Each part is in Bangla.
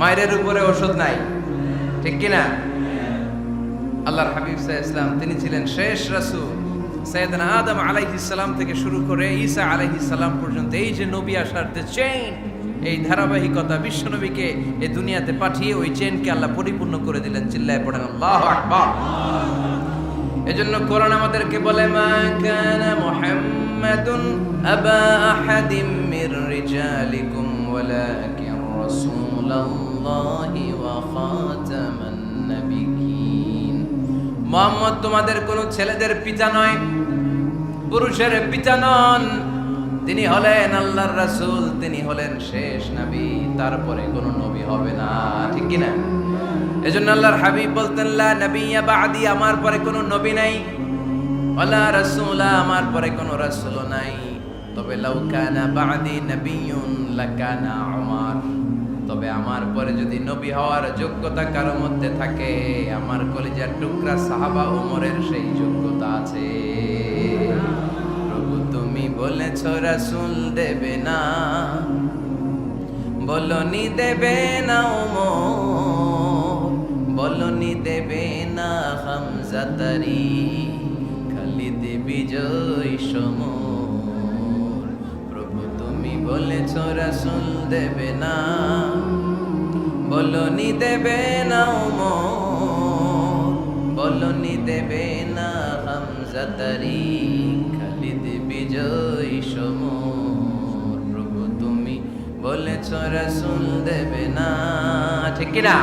মায়ের উপরে ওষুধ নাই। ঠিক কিনা? আল্লাহর হাবিব ইসলাম তিনি ছিলেন শেষ রাসূল। আদম আলাইহিস সালাম থেকে শুরু করে ঈসা পর্যন্ত এই যে নবী আসার যে চেইন এই ধারাবাহিকতা বিশ্বনবীকে এই দুনিয়াতে পাঠিয়ে ওই চেইনকে আল্লাহ পরিপূর্ণ করে দিলেন, চিল্লায় পড়েন, আল্লাহু আকবার। এজন্য কোরআন আমাদেরকে বলে, মা কানা মুহাম্মাদুন আবা আহাদিম মির রিজালিকুম ওয়ালাকিন রাসূলুল্লাহি। খাতামান নাবিয়্যিন। মুহাম্মদ, তোমাদের ছেলেদের পিতা নয়, পুরুষের পিতা নন। তিনি হলেন আল্লাহর রাসূল, তিনি হলেন শেষ নবী, তারপরে নবী হবে না, ঠিক কি না এজন্য আল্লাহর হাবিব বলতেন, লা বাদি, আমার পরে কোনো নবী নাই। ওয়ালা রাসূলা, আমার পরে কোনো রাসূল নাই। তবে, লাউ কানা বাদি নবিয়্যুন লাকানা উমার। আমার পরে যদি নবী হওয়ার যোগ্যতা কারও মধ্যে থাকে, আমার কলিজার টুকরা সাহাবা ওমরের সেই যোগ্যতা আছে। প্রভু তুমি বলেছ, রাসূল দেবে না, বলনি দেবে না ওমর বলনি দেবে না হামজা তারি, খালিদ বিজয় সমর। প্রভু তুমি বলেছ রাসূল দেবে না, বলনি দেবে না বলনি দেবে না হামজা তারি, খালিদ বিজয় সমর। প্রভু তুমি বলেছ রাসূল দেবে না, ঠিক না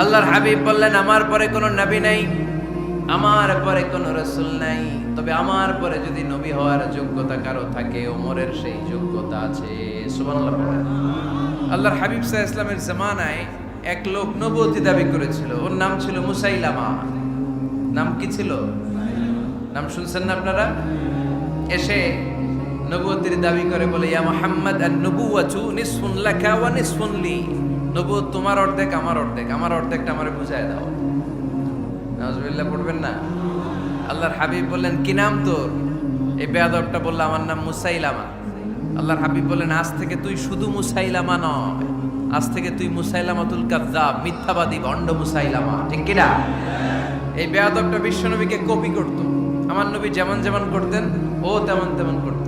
আল্লাহর হাবিব বললেন, আমার পরে কোনো নবী নাই, আমার পরে কোনো রসুল নাই। তবে আমার পরে যদি নবী হওয়ার যোগ্যতা কারও থাকে, ওমরের সেই যোগ্যতা আছে। সুবহানাল্লাহ। আল্লাহর হাবিব সাহা ইসলামের জামানায় এক লোক নবতী দাবি করেছিল। ওর নাম ছিল মুসাইলামা। নাম কি ছিল? নাম শুনছেন না আপনারা? এসে নবুয়তির দাবি করে বলে, ইয়া মুহাম্মদ আর নবুয়াতু নিসফুন লাকা ওয়া নিসফুন লি। নবুয়ত তোমার অর্ধেক, আমার অর্ধেক, আমার অর্ধেকটা আমারে বুঝায় দাও। নাউজুবিল্লাহ, পড়বেন না? আল্লাহর হাবিব বললেন, কি নাম তোর? এই বেয়াদবটা বলল, আমার নাম মুসাইলামা। আল্লাহর হাবিব বললেন, আজ থেকে তুই শুধু মুসাইলামা নয়, আজ থেকে তুই মুসাইলামাতুল কাযযাব, মিথ্যাবাদী, ভণ্ড মুসাইলামা। ঠিক কি না এই বেয়াদবটা বিশ্বনবীকে কপি করত। আমার নবী যেমন যেমন করতেন, ও তেমন তেমন করত।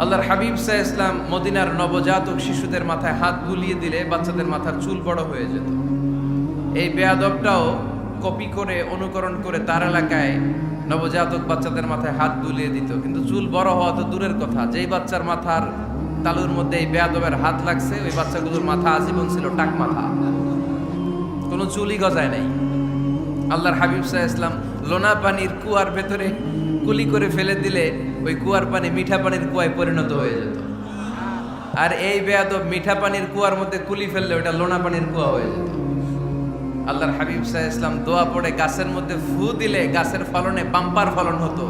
আল্লাহর হাবিব সাহ ইসলাম মদিনার নবজাতক শিশুদের মাথায় হাত বুলিয়ে দিলে বাচ্চাদের মাথার চুল বড় হয়ে যেত। এই বেয়াদবটাও কপি করে, অনুকরণ করে তার এলাকায় নবজাতক বাচ্চাদের মাথায় হাত বুলিয়ে দিত। কিন্তু চুল বড় হওয়া তো দূরের কথা। যেই বাচ্চার মাথার তালুর মধ্যে এই বেয়াদবের হাত লাগছে, ওই বাচ্চাগুলোর মাথা আজীবন ছিল টাক মাথা। কোনো চুলই গজায় নাই। আল্লাহর হাবিব সাহা ইসলাম লোনা পানির কুয়ার ভেতরে কুলি করে ফেলে দিলে ওই কুয়ার পানি মিঠা পানির কুয়ায় পরিণত হয়ে যেত। আর এই বেয়াদব মিঠা পানির কুয়ার মধ্যে কুলি ফেললে ওটা লোনা পানির কুয়া হয়ে যেত। আল্লাহর হাবিব সাহা ইসলাম দোয়া পড়ে, গাছের মধ্যে ফু দিলে গাছের ফলনে বাম্পার ফলন হতো।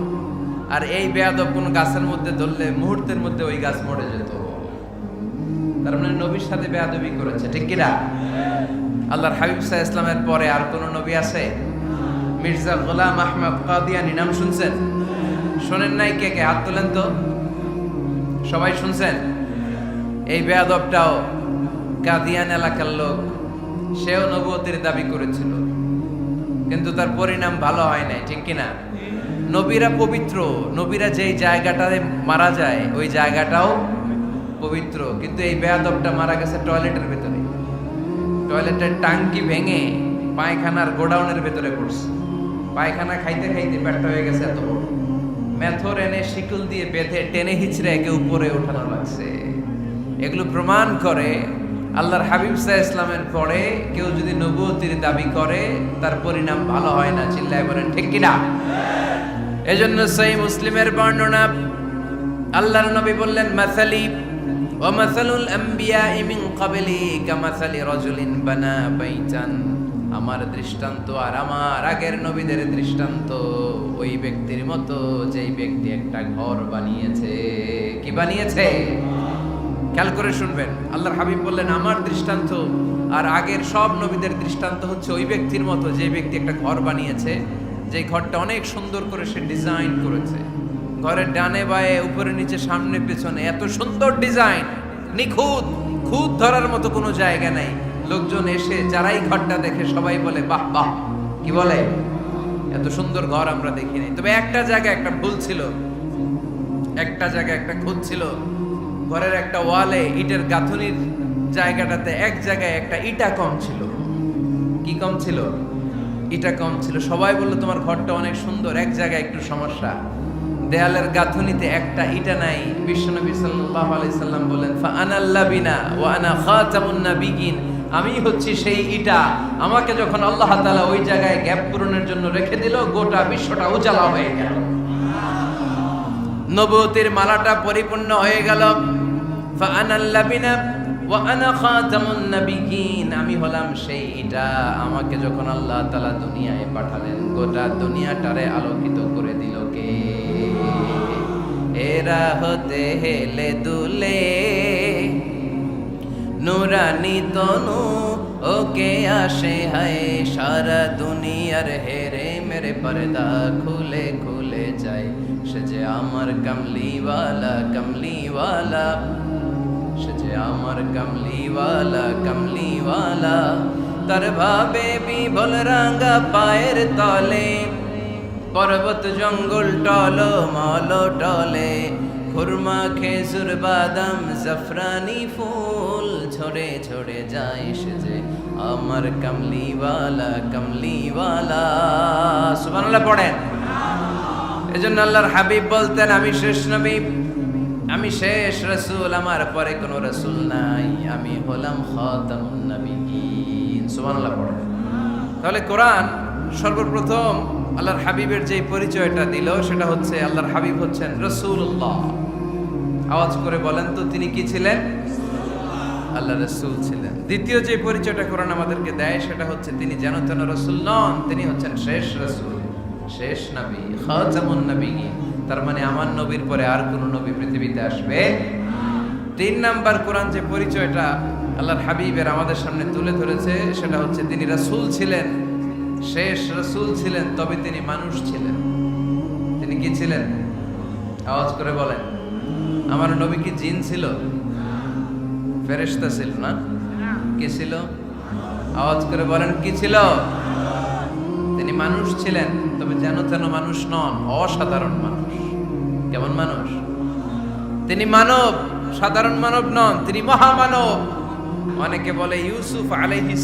আর এই বেয়াদব কোন গাছের মধ্যে ধরলে মুহূর্তের মধ্যে ওই গাছ মরে যেত। তার মানে নবীর সাথে বেয়াদবি করেছে, ঠিক কিনা? আল্লাহর হাবিব সাহা ইসলামের পরে আর কোন নবী আছে? মির্জা গোলাম আহমদ কাদিয়ানি, নাম শুনছেন? শোনেন নাই কে কে? হাত তোলেন তো। সবাই শুনছেন? এই বেয়াদবটাও কাদিয়ান এলাকার লোক। সেও নবুয়তির দাবি করেছিল। কিন্তু তার পরিণাম ভালো হয় নাই, ঠিক কিনা? নবীরা পবিত্র, নবীরা যেই জায়গাটাতে মারা যায়, ওই জায়গাটাও পবিত্র। কিন্তু এই বেয়াদবটা মারা গেছে টয়লেটের ভেতরে। টয়লেটের টাঙ্কি ভেঙে পায়খানার গোডাউনের ভেতরে পড়ছে। পায়খানা খাইতে খাইতে পেটটা হয়ে গেছে এত বড় মেথর এনে শিকল দিয়ে বেঁধে টেনে হিচড়ে একে উপরে ওঠানো লাগছে। এগুলো প্রমাণ করে আল্লাহর হাবিব সাহ ইসলামের পরে কেউ যদি নবুয়তির দাবি করে, তার পরিণাম ভালো হয় না, চিল্লায় বলেন, ঠিক কিনা এজন্য সেই মুসলিমের বর্ণনা, আল্লাহর নবী বললেন, মাসালি ও মাসালুল আম্বিয়া ইমিন কাবলি কামাসালি রজুলিন বানা বাইতান। আমার দৃষ্টান্ত আর আমার আগের নবীদের দৃষ্টান্ত ওই ব্যক্তির মতো, যেই ব্যক্তি একটা ঘর বানিয়েছে। কি বানিয়েছে? খেয়াল করে শুনবেন। আল্লাহর হাবিব বললেন, আমার দৃষ্টান্ত আর আগের সব নবীদের দৃষ্টান্ত হচ্ছে ওই ব্যক্তির মতো, যে ব্যক্তি একটা ঘর বানিয়েছে যে ঘরটা অনেক সুন্দর করে সে ডিজাইন করেছে। ঘরের ডানে বায়ে, উপরে নিচে, সামনে পেছনে, এত সুন্দর ডিজাইন, নিখুঁত, খুঁত ধরার মতো কোনো জায়গা নাই। লোকজন এসে, যারাই ঘরটা দেখে, সবাই বলে, বাহ বাহ। কি বলে? এত সুন্দর ঘর আমরা দেখিনি। তবে একটা জায়গায় একটা ভুল ছিল, একটা জায়গায় একটা খুঁত ছিল। ঘরের একটা ওয়ালে ইটের গাঁথনির জায়গাটাতে এক জায়গায় একটা ইটা কম ছিল। কি কম ছিল? ইটা কম ছিল। সবাই বলল, তোমার ঘরটা অনেক সুন্দর, এক জায়গায় একটু সমস্যা। দেয়ালের গাঁথনিতে একটা ইটা নাই। বিশ্বনবী সাল্লাল্লাহু আলাইহি সাল্লাম বলেন ফা আনাল্লাবিনা ওয়া আনা খাতামুন নাবিয়িন। আমি হচ্ছি সেই ইটা। আমাকে যখন আল্লাহ তাআলা ওই জায়গায় গ্যাপ পূরণের জন্য রেখে দিল, গোটা বিশ্বটা উজালা হয়ে গেল। নবুতির মালাটা পরিপূর্ণ হয়ে গেল। আমি হলাম সেই ইটা আমাকে যখন আল্লাহ তালা দুনিয়ায় পাঠালেন, গোটা দুনিয়াটারে আলোকিত করে দিল কে? এরা হতে হেলে দুলে, নুরানি তনু, ওকে আসে হায়। সারা দুনিয়ার হেরে মেরে পর্দা খুলে খুলে যায়। সে যে আমার কমলিওয়ালা কমলিওয়ালা। সে যে আমার কমলিওয়ালা কমলিওয়ালা। তার ভাবে বিভল রাঙ্গা পায়ের তলে, পর্বত জঙ্গল টল মল টলে, খুরমা, খেজুর, বাদাম, জাফরানি ফুল ঝরে ঝরে যায় সে যে আমার কমলিওয়ালা কমলিওয়ালা। সুবহানাল্লাহ, পড়েন। এজন্য আল্লাহর হাবিব বলতেন, আমি শেষ নবী আমি শেষ রসুল, আমার পরে কোনো রসুল নাই। আমি হলাম তাহলে কোরআন সর্বপ্রথম আল্লাহর হাবিবের যে পরিচয়টা দিল, সেটা হচ্ছে আল্লাহর হাবিব হচ্ছেন রসুল্লাহ আওয়াজ করে বলেন তো, তিনি কি ছিলেন? আল্লাহ রসুল ছিলেন। দ্বিতীয় যে পরিচয়টা কোরআন আমাদেরকে দেয়, সেটা হচ্ছে তিনি যেন তেন রসুল নন, তিনি হচ্ছেন শেষ রসুল। শেষ নবী, খাতামুন নবী তার মানে আমার নবীর পরে আর কোন নবী পৃথিবীতে আসবে? তিন নাম্বার কোরআন যে পরিচয়টা আল্লাহর হাবিবের আমাদের সামনে তুলে ধরেছে, সেটা হচ্ছে তিনি রাসূল ছিলেন, শেষ রাসূল ছিলেন, তবে তিনি মানুষ ছিলেন। তিনি কি ছিলেন? আওয়াজ করে বলেন। আমার নবী কি জিন ছিল? ফেরেশতা ছিল না? কি ছিল? আওয়াজ করে বলেন, কি ছিল? মানুষ ছিলেন, তবে যেন তেন মানুষ নন, অসাধারণ মানুষ। কেমন মানুষ? তিনি মানব, সাধারণ মানব নন, তিনি মহামানব। অনেকে বলে ইউসুফ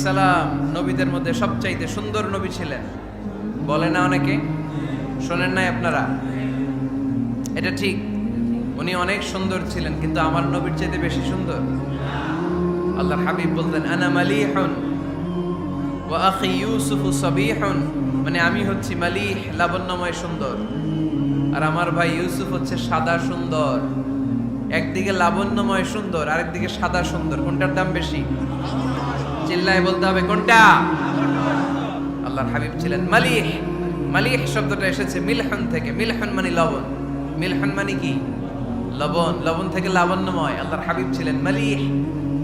সালাম নবীদের মধ্যে সবচাইতে সুন্দর নবী ছিলেন। বলে না অনেকে? শোনেন নাই আপনারা? এটা ঠিক, উনি অনেক সুন্দর ছিলেন, কিন্তু আমার নবীর চাইতে বেশি সুন্দর। আল্লাহ হাবিব বলতেন, আনা মালিহুন আখি ইউসুফ সাবিহুন মানে আমি হচ্ছি মালিহ, লাবণ্যময় সুন্দর। আর আমার ভাই ইউসুফ হচ্ছে সাদা সুন্দর। একদিকে লাবণ্যময় সুন্দর, আরেকদিকে সাদা সুন্দর। কোনটার দাম বেশি? চিল্লায় বলতে হবে, কোনটা? আল্লাহর হাবিব ছিলেন মালিহ। মালিহ শব্দটা এসেছে মিলহন থেকে। মিলহন মানে লবণ। মিলহন মানে কি? লবণ। লবণ থেকে লাবণ্যময়। আল্লাহর হাবিব ছিলেন মালিহ।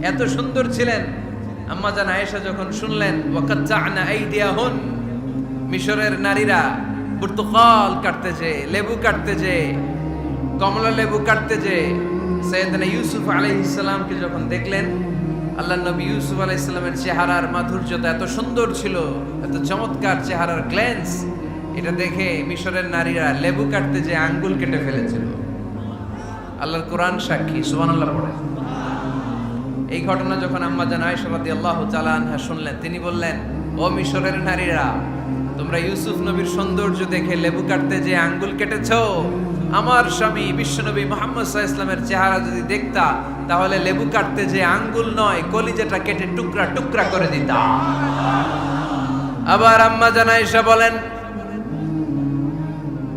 এত সুন্দর ছিলেন। আম্মা জান আয়েশা যখন শুনলেন ওয়াকাচ্চানা আইদিয়াহুন মিশরের নারীরা পর্তুগাল কাটতে যে লেবু কাটতে যে কমলা লেবু কাটতে যে সৈয়দনা ইউসুফ আলাইহিসসালামকে যখন দেখলেন, আল্লাহ নবী ইউসুফ আলাইহিসসালামের চেহারার মাধুর্যতা এত সুন্দর ছিল, এত চমৎকার চেহারার গ্ল্যান্স এটা দেখে মিশরের নারীরা লেবু কাটতে যে আঙ্গুল কেটে ফেলেছিল। আল্লাহর কোরআন সাক্ষী, সুবহানাল্লাহ পড়ে। এই ঘটনা যখন আম্মা জান আয়েশা রাদিয়াল্লাহু তাআলা আনহা শুনলেন, তিনি বললেন, ও মিশরের নারীরা, তোমরা ইউসুফ নবীর সৌন্দর্য দেখে লেবু কাটতে যে আঙ্গুল কেটেছো, আমার স্বামী বিশ্বনবী মোহাম্মদ ইসলামের চেহারা যদি দেখতা, তাহলে লেবু কাটতে যে আঙ্গুল নয়, কলিজাটা কেটে টুকরা টুকরা করে দিতা। আবার আম্মা জান বলেন,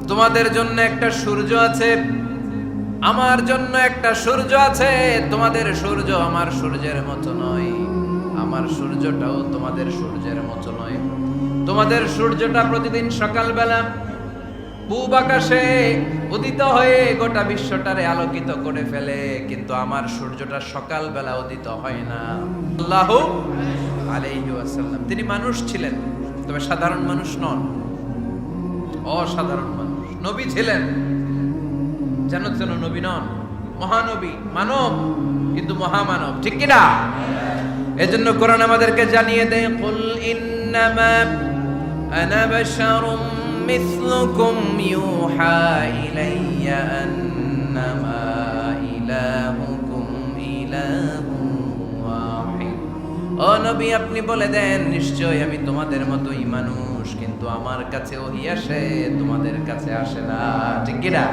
তোমাদের জন্য একটা সূর্য আছে আমার জন্য একটা সূর্য আছে, তোমাদের সূর্য আমার সূর্যের মতো নয়। আমার সূর্যটাও তোমাদের সূর্যের মতো নয়। তোমাদের সূর্যটা প্রতিদিন সকালবেলা পূব আকাশে উদিত হয়ে গোটা বিশ্বটারে আলোকিত করে ফেলে, কিন্তু আমার সূর্যটা সকালবেলা উদিত হয় না। আল্লাহ আলাইহি ওয়াসাল্লাম। তিনি মানুষ ছিলেন, তবে সাধারণ মানুষ নন। অসাধারণ মানুষ। নবী ছিলেন। যেন যেন নবী নন। মহানবী, মানব, কিন্তু মহামানব, ঠিক কিনা? এজন্য কোরআন আমাদেরকে জানিয়ে দেয়, কুল ইন্নামা আনা বাশারুম মিসলুকুম ইউহা ইলাইয়া আন্নামা ইলাহুকুম ইলাহুন ওয়াহিদ। ও নবী, আপনি বলে দেন নিশ্চয় আমি তোমাদের মতোই মানুষ, কিন্তু আমার কাছে ওহি আসে, তোমাদের কাছে আসে না। ঠিক কিনা?